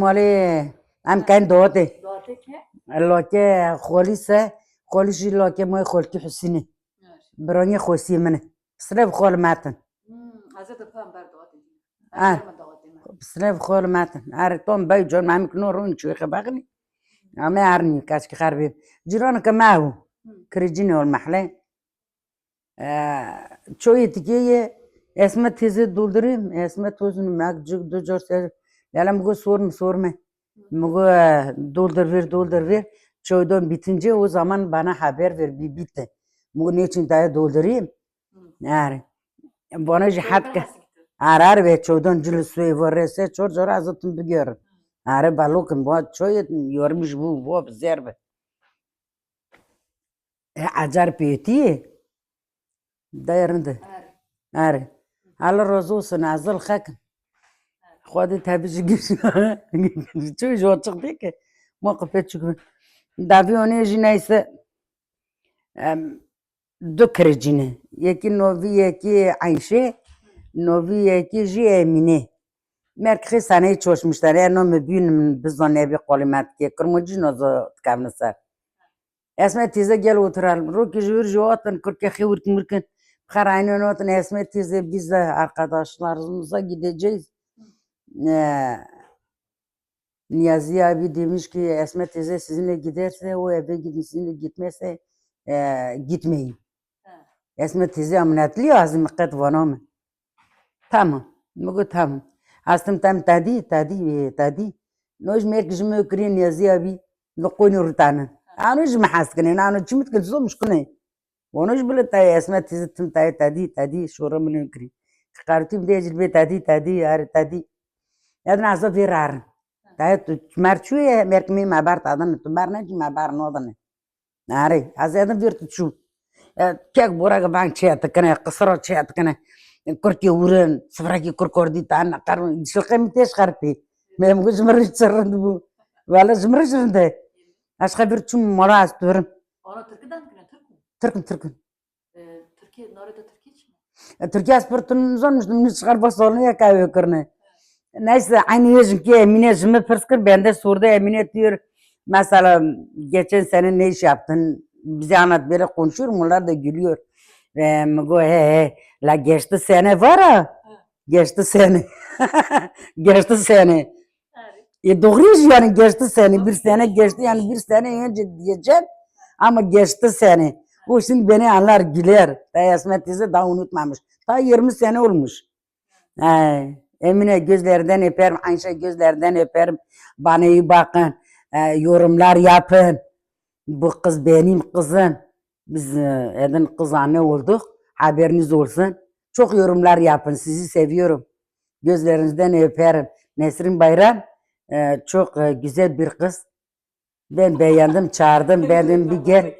مال هم کن داده داده که؟ لاکه خالیسه خالیشی لاکه مای خالکی حسینه برانی خوشی منه. صرف خال ماتن حضرت پام بر داده صرف خب، خال ماتن ارتون بای جان من کنو رون چوی خبغنی اما نی کاش که خربی. جیران که ماهو کرجینه والمحله چوی تکیه اسمت تیزی دولدریم اسمت توزن مک جگ دو جور سر Lala mugu sorma sorma. Mugu e, doldur ver doldur ver. Çoydan bitince o zaman bana haber ver bir bitti. Mugu ne için daha doldurayım? Yani bana hatta arar ve çoydan cülü suyu varırsa çor zor azıtın bir görün. Arı balıkın bu çoy yormuş bu bu zerbe. E, acar piyeti. Dayandı. Arı. Allah razı olsun azıl hakim. خودی تبیزی گیری چوی جو çıktı ki موقف çıkıyor. Davi onu jinayse دو کرجینه یکی نوی یکی عیشه نوی یکی جی امینه مرکخی سنه چوش مشتری انو مبینم بزانه بی قلیمت که کرموجی نازو تکمن سر اسمه تیزه گل oturalım. رو که جور جواتن کرکه خیور kımırkın. Karayın otun esme teyze biz de arkadaşlarımıza gideceğiz. Ee, Niyazi abi demiş ki Esme teyze sizinle giderse o eve gidin sizinle gitmezse e, gitmeyin. Ha. Esme teyze ameliyatlı azim kat vana mı? Tamam. Mugu tamam. Astım tam tadi tadi tadi. Noj merk jme kri Niyazi abi لقوني رتانا انا جم حاسكني انا جمت كنت زوم شكوني ونوش بلا تاي اسمها تيزي تم تاي تادي تادي شورا من يكري قارتي بدي اجل بي تادي تادي ار تادي edna zo virar ta e tu marchue merkmi ma bar tu barna ji ma bar no nari az edna virtu chu e, kek bura ga bang che ta kana qasro che ta kana kurki uran sabraki kurkordi ta na kar silqem tesh qarpi me e bu. Wala zmri zrinde ashqa bir chum mara astur ona turkidan kana turkum turkum turkum Türkiye, Norveç'te Türkiye için mi? Türkiye asportunun zormuş, nüz çıkar basalını yakayı ökürünü. Neyse aynı yaşın ki Emine şimdi pırskır ben de sordu Emine diyor mesela geçen sene ne iş yaptın bize anlat böyle konuşuyor bunlar da gülüyor. Ve go he he la geçti sene var ha. Geçti sene. geçti sene. E doğru yani geçti seni, bir sene geçti yani bir sene önce diyeceğim ama geçti seni. O şimdi beni anlar güler. Dayı Esmet teyze daha unutmamış. Daha 20 sene olmuş. He. Emine gözlerden öperim Ayşe gözlerden öperim bana iyi bakın e, yorumlar yapın bu kız benim kızım biz e, Edin kız anne olduk haberiniz olsun çok yorumlar yapın sizi seviyorum gözlerinizden öperim Nesrin Bayram e, çok e, güzel bir kız. Ben beğendim, çağırdım. Benim bir gel,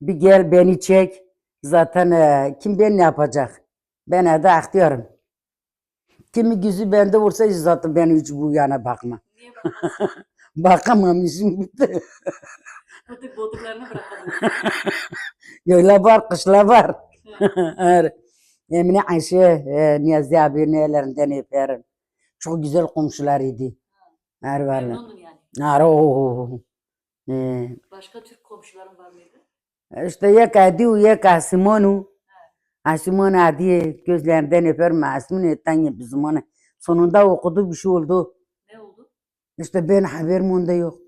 bir gel beni çek. Zaten e, kim ben ne yapacak? Ben evde aktıyorum. Kimi gözü bende olsa zaten ben hiç bu yana bakma. Niye bakmasın? Bakamam işim bitti. Botuk botuklarını bırakalım. Yola var, kışla var. Evet. Emine Ayşe, e, Niyazi abi ellerinden öperim. Çok güzel komşular idi. Her var. Memnundun yani. Aro. Ee, Başka Türk komşuların var mıydı? işte ya Kadiu ya Kasimonu. Asimon Adi gözlerinden öperim. Asimin etten bizim ona. Sonunda okudu bir şey oldu. Ne oldu? İşte ben haberim onda yok.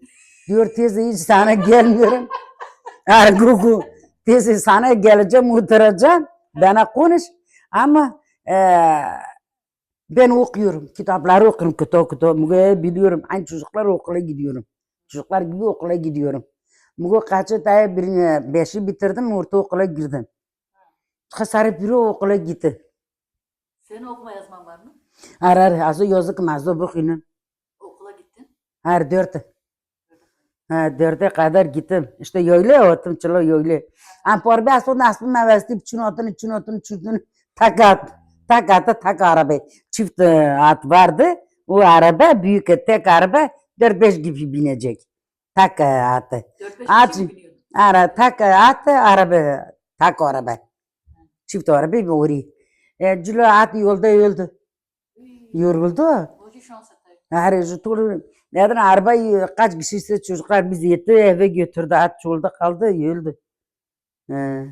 Diyor teyze hiç sana gelmiyorum. Ergugu. Teyze sana geleceğim oturacağım. Bana konuş. Ama eee, ben okuyorum. Kitapları okuyorum. Kitap kitap. Biliyorum. Aynı çocuklar okula gidiyorum. Çocuklar gibi okula gidiyorum. Mugo kaçı tane birini, beşi bitirdim. Ortaokula girdim. Kasarı biri okula gitti. Senin okuma yazman var mı? Arar. Azı yazık mazı bakıyorum. Okula gittin. Her dört. Ha, dörde kadar gittim. İşte öyle otum çilo öyle. Ampor be aslında aslında mevesti çün otunu çün otunu çün tak at. Tak atı tak araba. Çift e, at vardı. O araba büyük tek araba dört beş gibi binecek. Tak e, atı. 4-5 Aç. kişi mi biniyordun? Ara tak atı araba. Tak araba. Çift araba bir oraya. E, cilo at yolda öldü. Yoruldu. Her tur Neden arabayı kaç kişiyse çocuklar bizi yetti eve götürdü. At yolda kaldı öldü. He.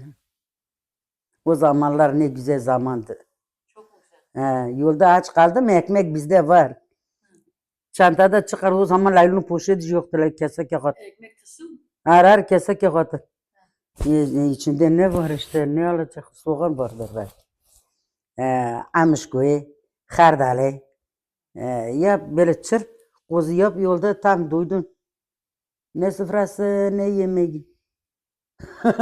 O zamanlar ne güzel zamandı. Çok güzel? He, yolda aç kaldım ekmek bizde var. Çantada çıkar o zaman laylon poşeti yoktu. Kesek yakat. Ekmek kısım. Her her kesek yakatı. İçinde ne var işte ne alacak soğan vardır belki. Ee, amışkoyu, hardale. Ee, yap böyle çır. Kozu yap yolda tam duydun. Ne sofrası ne yemeği.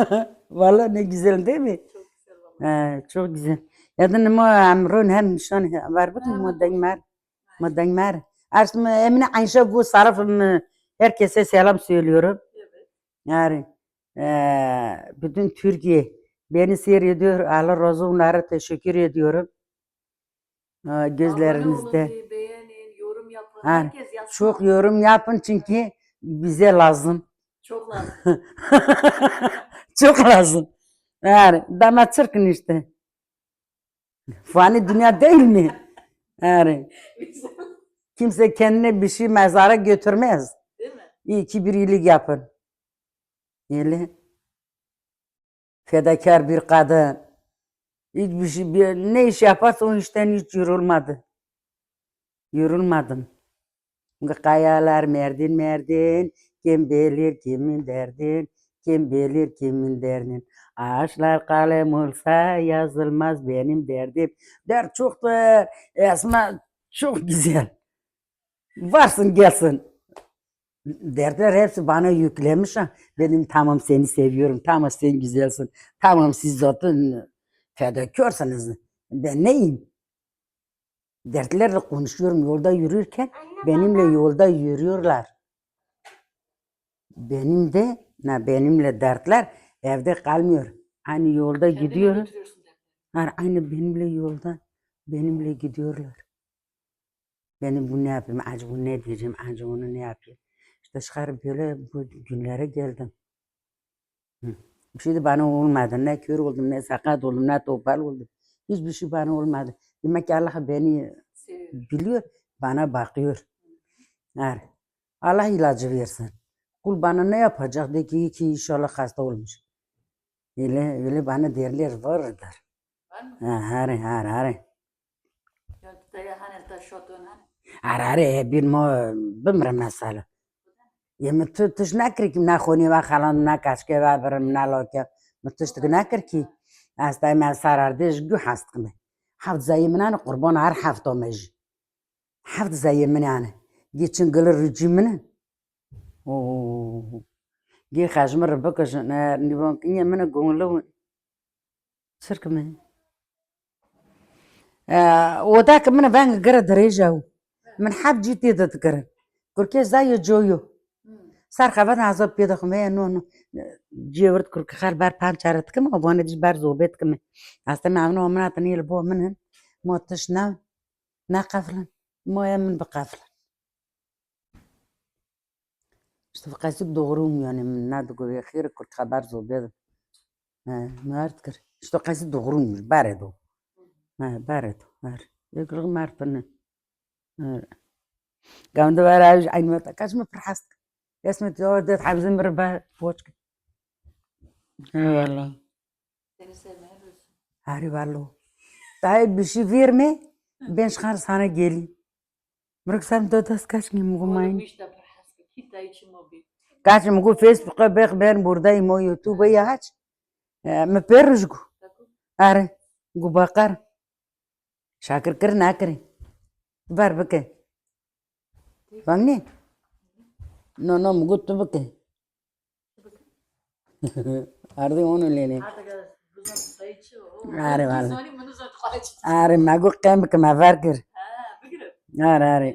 Vallahi ne güzel değil mi? Çok güzel valla. Ee, çok güzel. Ya da ne amrun hem nişan var bakın modern mer. Modern mer. Aslında Emine Ayşe bu sarafım herkese selam söylüyorum. Evet. Yani eee, bütün Türkiye beni seyrediyor. Allah razı onlara teşekkür ediyorum. Olun, Gözlerinizde. bir beğenin, yorum yapın. Ha, Herkes yazsın. Çok yorum yapın çünkü bize lazım. Çok lazım. Çok lazım. Yani damat çırkın işte. Fani dünya değil mi? Yani kimse kendine bir şey mezara götürmez. Değil mi? İyi ki bir iyilik yapın. Öyle. Fedakar bir kadın. Hiçbir şey, bir, ne iş yaparsa o işten hiç yorulmadı. Yorulmadım. Kayalar merdin merdin, kim bilir kimin derdin, kim bilir kimin derdin. Ağaçlar kalem olsa yazılmaz benim derdim. Dert çok da Esma çok güzel. Varsın gelsin. Dertler hepsi bana yüklemiş. Dedim tamam seni seviyorum. Tamam sen güzelsin. Tamam siz zaten fedakarsınız. Ben neyim? Dertlerle konuşuyorum yolda yürürken benimle yolda yürüyorlar. Benim de ne benimle dertler evde kalmıyor. Aynı yolda Kendine gidiyorum. Aynı benimle yolda benimle gidiyorlar. Benim bu ne yapayım, acı bu ne diyeceğim, acı onu ne yapayım. Çıkarıp böyle bu günlere geldim. Hı. Bir şey de bana olmadı. Ne kör oldum, ne sakat oldum, ne topal oldum. Hiçbir şey bana olmadı. Demek ki Allah beni biliyor, bana bakıyor. Yani Allah ilacı versin. Kul bana ne yapacak de ki, ki inşallah hasta olmuş. Öyle, öyle bana derler vardır. Var mı? Ha, Hari, hari, hari. Ya daya hani da şotun hani. Hari, hari, bir mo bimrim mesela. Еми тоа тош накрики на хони ва халан на кашке ва брм на локе. Ме тош тог накрики. Аз тај ме сарардеш гу хастқме. Хавт заимнан қурбон ар хафта меж. Хавт заимнан. Гечен гыл режимнен. Оо. Ге хажмыр бакаш на нивон кине мен гонлу. Сыркме. А, ода кмен ванг гра дрежау. Мен хаб жити дат гра. Курке зайо джою. Hı. صار خبر عذاب بيدا خمية نو نو جيورت كرك خال بار بان شارت كم أبوانا ديش بار زوبيت كم أستمع عمنا ومنا تني البو منهن مو تشنا نا قفلا مو يمن بقفلا شتف قاسب دغروم يعني من نادقو خير كرت خبر زوبيت ما أذكر شتف قاسب دغروم باردو ما بارد بارد يقول ما عرفنا قام دبر عايش عين ما اسم التجارة ديت عايزين نربح فوچک وشك هری والله هاري والله هاي بشي فيرمي بينش خارس هانا جيلي. مرك سام دو داس كاش ني مو ماين. كاش مو فيسبوك بيخ بين برده مو يوتيوب يا هچ. ما بيرجكو اره گو. باقر. شاکر کر نا کریں بار بکے فهمني இன்னொன்று முகூர்த்தப்புக்கு ಅರ್ಧ ಓನುಲ್ಲೇನೆ ಹಾಂ ರೀ ಹಾಂ ರೀ ಮಗು ಟೈಮ್ ಬೇಕು ಮಜಾರ್ಕಿರಿ ಹಾಂ ರೀ ಹಾಂ ರೀ